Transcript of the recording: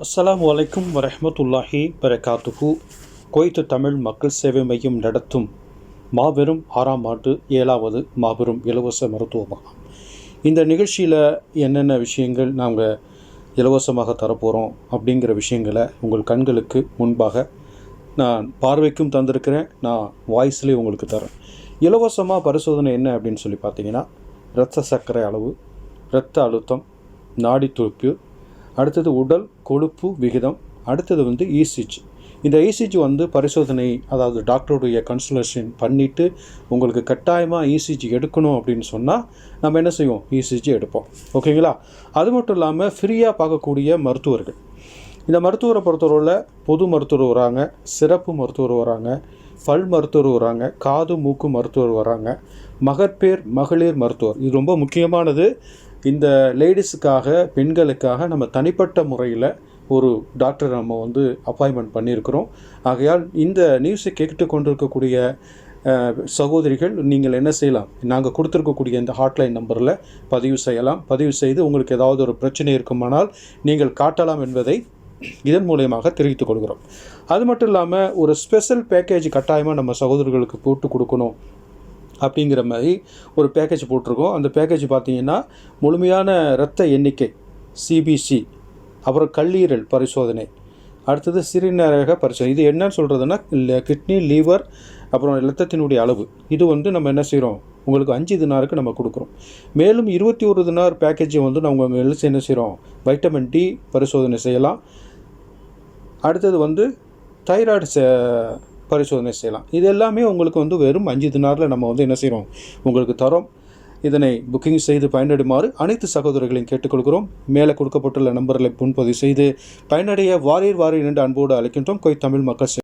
அஸ்லாம் வலைக்கும் வரஹ்மத்துல்லாஹி வரகாத்துஹு. குவைத்து தமிழ் மக்கள் சேவை மையம் நடத்தும் மாபெரும் ஆறாம் ஆண்டு ஏழாவது மாபெரும் இலவச மருத்துவ முகாம் இந்த நிகழ்ச்சியில் என்னென்ன விஷயங்கள் நாங்கள் இலவசமாக தரப்போகிறோம் அப்படிங்கிற விஷயங்களை உங்கள் கண்களுக்கு முன்பாக நான் பார்வைக்கும் தந்திருக்கிறேன். நான் வாய்ஸ்லேயே உங்களுக்கு தரேன். இலவசமாக பரிசோதனை என்ன அப்படின்னு சொல்லி பார்த்தீங்கன்னா இரத்த சர்க்கரை அளவு இரத்த அழுத்தம் நாடி துடிப்பு அடுத்தது உடல் கொழுப்பு விகிதம். அடுத்தது வந்து இசிஜி இந்த இசிஜி வந்து பரிசோதனை அதாவது டாக்டருடைய கன்சல்டேஷன் பண்ணிவிட்டு உங்களுக்கு கட்டாயமாக இசிஜி எடுக்கணும் அப்படின்னு சொன்னால் நம்ம என்ன செய்வோம்? இசிஜி எடுப்போம். ஓகேங்களா? அது மட்டும் இல்லாமல் ஃப்ரீயாக பார்க்கக்கூடிய மருத்துவர்கள். இந்த மருத்துவரை பொறுத்தவரையில் பொது மருத்துவர் வராங்க சிறப்பு மருத்துவர் வராங்க பல் மருத்துவர் வராங்க காது மூக்கு மருத்துவர் வராங்க மகப்பேர் மகளிர் மருத்துவர். இது ரொம்ப முக்கியமானது. இந்த லேடிஸுக்காக பெண்களுக்காக நம்ம தனிப்பட்ட முறையில் ஒரு டாக்டர் நம்ம வந்து அப்பாயின்மெண்ட் பண்ணியிருக்கிறோம். ஆகையால் இந்த நியூஸை கேட்டு கொண்டிருக்கக்கூடிய சகோதரிகள் நீங்கள் என்ன செய்யலாம்? நாங்கள் கொடுத்துருக்கக்கூடிய இந்த ஹாட்லைன் நம்பரில் பதிவு செய்யலாம். பதிவு செய்து உங்களுக்கு ஏதாவது ஒரு பிரச்சனை இருக்குமானால் நீங்கள் காட்டலாம் என்பதை இதன் மூலயமாக தெரிவித்துக் கொள்கிறோம். அது மட்டும் இல்லாமல் ஒரு ஸ்பெஷல் பேக்கேஜ் கட்டாயமாக நம்ம சகோதரர்களுக்கு போட்டு கொடுக்கணும். அப்படிங்கிற மாதிரி ஒரு பேக்கேஜ் போட்டிருக்கோம். அந்த பேக்கேஜ் பார்த்தீங்கன்னா முழுமையான இரத்த எண்ணிக்கை சிபிசி அப்புறம் கல்லீரல் பரிசோதனை அடுத்தது சிறுநீரக பரிசோதனை. இது என்னன்னு சொல்கிறதுனா கிட்னி லீவர் அப்புறம் இரத்தத்தினுடைய அளவு. இது வந்து நம்ம என்ன செய்கிறோம் உங்களுக்கு அஞ்சு தினாருக்கு நம்ம கொடுக்குறோம். மேலும் இருபத்தி ஒரு தினார் பேக்கேஜை வந்து நம்ம உங்கள் என்ன செய்கிறோம் வைட்டமின் டி பரிசோதனை செய்யலாம். அடுத்தது வந்து தைராய்டு பரிசோதனை செய்யலாம். இது எல்லாமே உங்களுக்கு வந்து வெறும் அஞ்சு தினாரில் நம்ம வந்து என்ன செய்கிறோம் உங்களுக்கு தரோம். இதனை புக்கிங் செய்து பயனடைமாறு அனைத்து சகோதரர்களையும் கேட்டுக்கொள்கிறோம். மேலே கொடுக்கப்பட்டுள்ள நம்பர்களை முன்பதிவு செய்து பயனடைய வாரியர் வாரியர் என்று அன்போடு அழைக்கின்றோம். கொய் தமிழ் மக்கள்